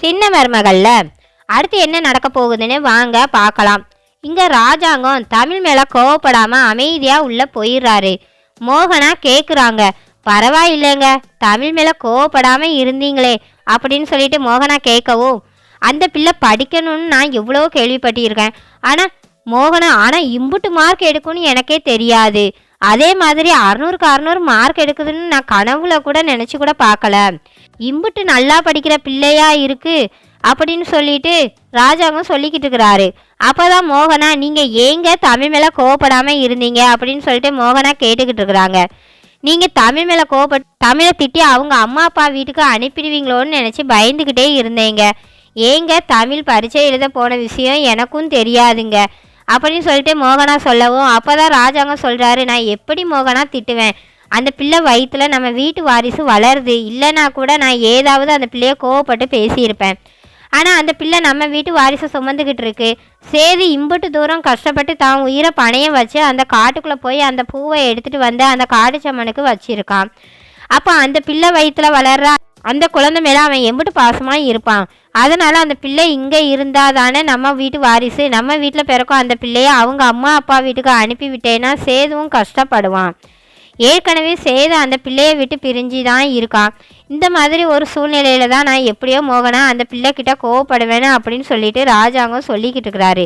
சின்ன மருமகள்ல அடுத்து என்ன நடக்க போகுதுன்னு வாங்க பார்க்கலாம். இங்க ராஜாங்கம் தமிழ் மேல கோவப்படாம அமைதியா உள்ள போயிடுறாரு. மோகனா கேக்குறாங்க பரவாயில்லைங்க தமிழ் மேல கோவப்படாம இருந்தீங்களே அப்படின்னு சொல்லிட்டு மோகனா கேட்கவும் அந்த பிள்ளை படிக்கணும்னு நான் எவ்வளோ கேள்விப்பட்டிருக்கேன். ஆனால் மோகனா ஆனால் இம்புட்டு மார்க் எடுக்கும்னு எனக்கே தெரியாது. அதே மாதிரி அறநூறுக்கு அறநூறு மார்க் எடுக்குதுன்னு நான் கனவுல கூட நினச்சி கூட பார்க்கல. இம்புட்டு நல்லா படிக்கிற பிள்ளையா இருக்கு அப்படின்னு சொல்லிட்டு ராஜாவும் சொல்லிக்கிட்டு இருக்கிறாரு. அப்போதான் மோகனா நீங்கள் ஏங்க தமிழ் மேலே கோவப்படாமல் இருந்தீங்க? அப்படின்னு சொல்லிட்டு மோகனா கேட்டுக்கிட்டு இருக்கிறாங்க. நீங்கள் தமிழ் மேலே கோவப்பட்டு தமிழை திட்டி அவங்க அம்மா அப்பா வீட்டுக்கு அனுப்பிடுவீங்களோன்னு நினச்சி பயந்துக்கிட்டே இருந்தேங்க. ஏங்க தமிழ் பரீட்சை எழுத போன விஷயம் எனக்கும் தெரியாதுங்க. அப்படின்னு சொல்லிட்டு மோகனா சொல்லவும் அப்போ தான் ராஜாங்கம் சொல்கிறாரு நான் எப்படி மோகனா திட்டுவேன்? அந்த பிள்ளை வயிற்றில் நம்ம வீட்டு வாரிசு வளருது. இல்லைனா கூட நான் ஏதாவது அந்த பிள்ளைய கோவப்பட்டு பேசியிருப்பேன். ஆனால் அந்த பிள்ளை நம்ம வீட்டு வாரிசை சுமந்துக்கிட்டு இருக்கு. சேது இம்புட்டு தூரம் கஷ்டப்பட்டு தான் உயிரை பணையம் வச்சு அந்த காட்டுக்குள்ளே போய் அந்த பூவை எடுத்துகிட்டு வந்து அந்த காட்டுச்சம்மனுக்கு சம்மனுக்கு வச்சிருக்கான். அப்போ அந்த பிள்ளை வயிற்றுல வளர்ற அந்த குழந்தை மேலே அவன் எம்பிட்டு பாசமாக இருப்பான். அதனால் அந்த பிள்ளை இங்கே இருந்தால் தானே நம்ம வீட்டு வாரிசு. நம்ம வீட்டில் பிறக்கும் அந்த பிள்ளையை அவங்க அம்மா அப்பா வீட்டுக்கு அனுப்பி விட்டேன்னா சேதுவும் கஷ்டப்படுவான். ஏற்கனவே சேது அந்த பிள்ளையை விட்டு பிரிஞ்சு தான் இருக்கான் இந்த மாதிரி ஒரு சூழ்நிலையில தான் நான் எப்படியோ மோகனா அந்த பிள்ளைக்கிட்ட கோவப்படுவேன்னு அப்படின்னு சொல்லிட்டு ராஜாங்கம் சொல்லிக்கிட்டு இருக்கிறாரு.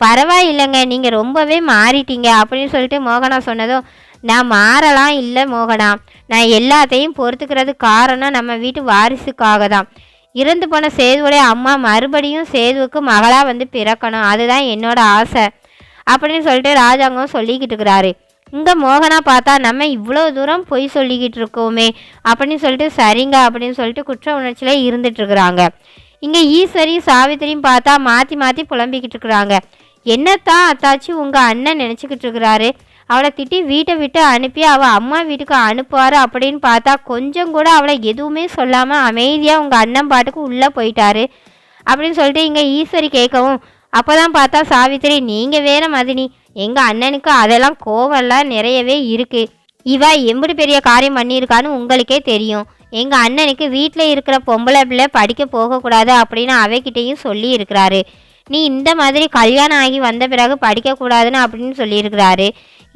பரவாயில்லைங்க நீங்கள் ரொம்பவே மாறிட்டீங்க அப்படின்னு சொல்லிட்டு மோகனா சொன்னதும் நான் மாறலாம் இல்லை மோகனா. நான் எல்லாத்தையும் பொறுத்துக்கிறது காரணம் நம்ம வீட்டு வாரிசுக்காக தான் இறந்து போன சேதுவுடைய அம்மா மறுபடியும் சேதுவுக்கு மகளாக வந்து பிறக்கணும். அதுதான் என்னோட ஆசை. அப்படின்னு சொல்லிட்டு ராஜாங்கம் சொல்லிக்கிட்டு இருக்கிறாரு. இங்கே மோகனா பார்த்தா நம்ம இவ்வளோ தூரம் பொய் சொல்லிக்கிட்டு இருக்கோமே அப்படின்னு சொல்லிட்டு சரிங்க அப்படின்னு சொல்லிட்டு குற்ற உணர்ச்சியில் இருந்துட்டுருக்குறாங்க இங்கே ஈஸ்வரி சாவித்திரியும் பார்த்தா மாற்றி மாற்றி புலம்பிக்கிட்டு இருக்கிறாங்க. என்னத்தான் அத்தாச்சி உங்கள் அண்ணன் நினச்சிக்கிட்டு இருக்கிறாரு? அவளை திட்டி வீட்டை விட்டு அனுப்பி அவள் அம்மா வீட்டுக்கு அனுப்புவார் அப்படின்னு பார்த்தா கொஞ்சம் கூட அவளை எதுவுமே சொல்லாமல் அமைதியாக உங்கள் அண்ணன் பாட்டுக்கு உள்ளே போயிட்டாரு அப்படின்னு சொல்லிட்டு இங்கே ஈஸ்வரி கேட்கவும் அப்போ தான் பார்த்தா சாவித்திரி நீங்கள் வேற மதினி. எங்கள் அண்ணனுக்கு அதெல்லாம் கோவம்லாம் நிறையவே இருக்குது இவ எப்படி பெரிய காரியம் பண்ணியிருக்கான்னு உங்களுக்கே தெரியும். எங்கள் அண்ணனுக்கு வீட்டில் இருக்கிற பொம்பளை பிள்ளை படிக்க போகக்கூடாது அப்படின்னு அவகிட்டையும் சொல்லி இருக்கிறாரு நீ இந்த மாதிரி கல்யாணம் ஆகி வந்த பிறகு படிக்கக்கூடாதுன்னு அப்படின்னு சொல்லியிருக்கிறாரு.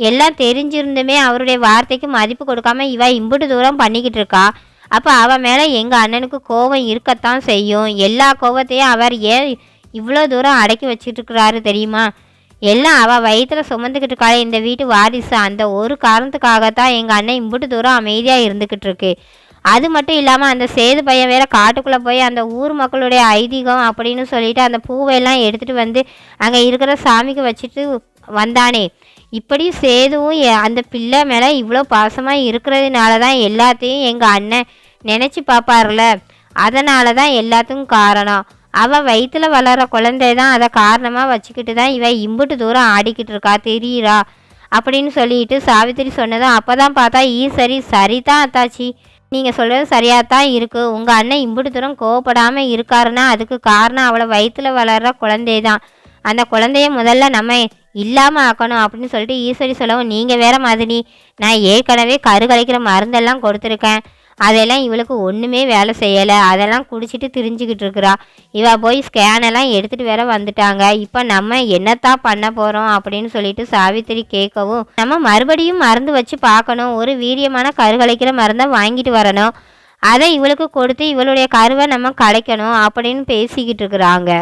எல்லாம் தெரிஞ்சிருந்துமே அவருடைய வார்த்தைக்கு மதிப்பு கொடுக்காம இவ இம்புட்டு தூரம் பண்ணிக்கிட்டு இருக்கா. அப்போ அவன் மேலே எங்கள் அண்ணனுக்கு கோபம் இருக்கத்தான் செய்யும். எல்லா கோபத்தையும் அவர் ஏன் இவ்வளோ தூரம் அடக்கி வச்சுட்டுருக்கிறாரு தெரியுமா? எல்லாம் அவள் வயிற்றில் சுமந்துக்கிட்டு இருக்காளே இந்த வீட்டு வாரிசு. அந்த ஒரு காரணத்துக்காகத்தான் எங்கள் அண்ணன் இம்புட்டு தூரம் அமைதியாக இருந்துக்கிட்டு இருக்கு. அது மட்டும் இல்லாமல் அந்த சேது பையன் வேற காட்டுக்குள்ளே போய் அந்த ஊர் மக்களுடைய ஐதீகம் அப்படின்னு சொல்லிட்டு அந்த பூவையெல்லாம் எடுத்துகிட்டு வந்து அங்கே இருக்கிற சாமிக்கு வச்சுட்டு வந்தானே. இப்படி சேதுவும் அந்த பிள்ளை மேலே இவ்வளோ பாசமாக இருக்கிறதுனால தான் எல்லாத்தையும் எங்கள் அண்ணன் நினச்சி பார்ப்பார்ல அதனால தான் எல்லாத்துக்கும் காரணம். அவள் வயிற்றுல வளர குழந்தை தான் அதை காரணமாக வச்சுக்கிட்டு தான் இவன் இம்புட்டு தூரம் ஆடிக்கிட்டு இருக்கா தெரியுறா? அப்படின்னு சொல்லிட்டு சாவித்திரி சொன்னதும் அப்போ தான் பார்த்தா ஈஸ்வரி சரி தான் அத்தாச்சி. நீங்கள் சொல்கிறது சரியாக தான் இருக்குது உங்கள் அண்ணன் இம்புட்டு தூரம் கோவப்படாமல் இருக்காருன்னா அதுக்கு காரணம் அவளை வயிற்றுல வளர்கிற குழந்தை தான் அந்த குழந்தைய முதல்ல நம்ம இல்லாமல் ஆக்கணும் அப்படின்னு சொல்லிட்டு ஈஸ்வரி சொல்லவும் நீங்கள் வேற மாதிரி. நான் ஏற்கனவே கரு கலைக்கிற மருந்தெல்லாம் கொடுத்துருக்கேன். அதெல்லாம் இவளுக்கு ஒன்றுமே வேலை செய்யலை. அதெல்லாம் குடிச்சிட்டு திரிஞ்சுக்கிட்டு இருக்கிறா. இவ போய் ஸ்கேன் எல்லாம் எடுத்துகிட்டு வேற வந்துட்டாங்க. இப்போ நம்ம என்னத்தான் பண்ண போகிறோம் அப்படின்னு சொல்லிட்டு சாவித்திரி கேட்கவும் நம்ம மறுபடியும் மருந்து வச்சு பார்க்கணும். ஒரு வீரியமான கருகலைக்கிற மருந்தை வாங்கிட்டு வரணும். அதை இவளுக்கு கொடுத்து இவளுடைய கருவை நம்ம கலைக்கணும் அப்படின்னு பேசிக்கிட்டு இருக்கிறாங்க.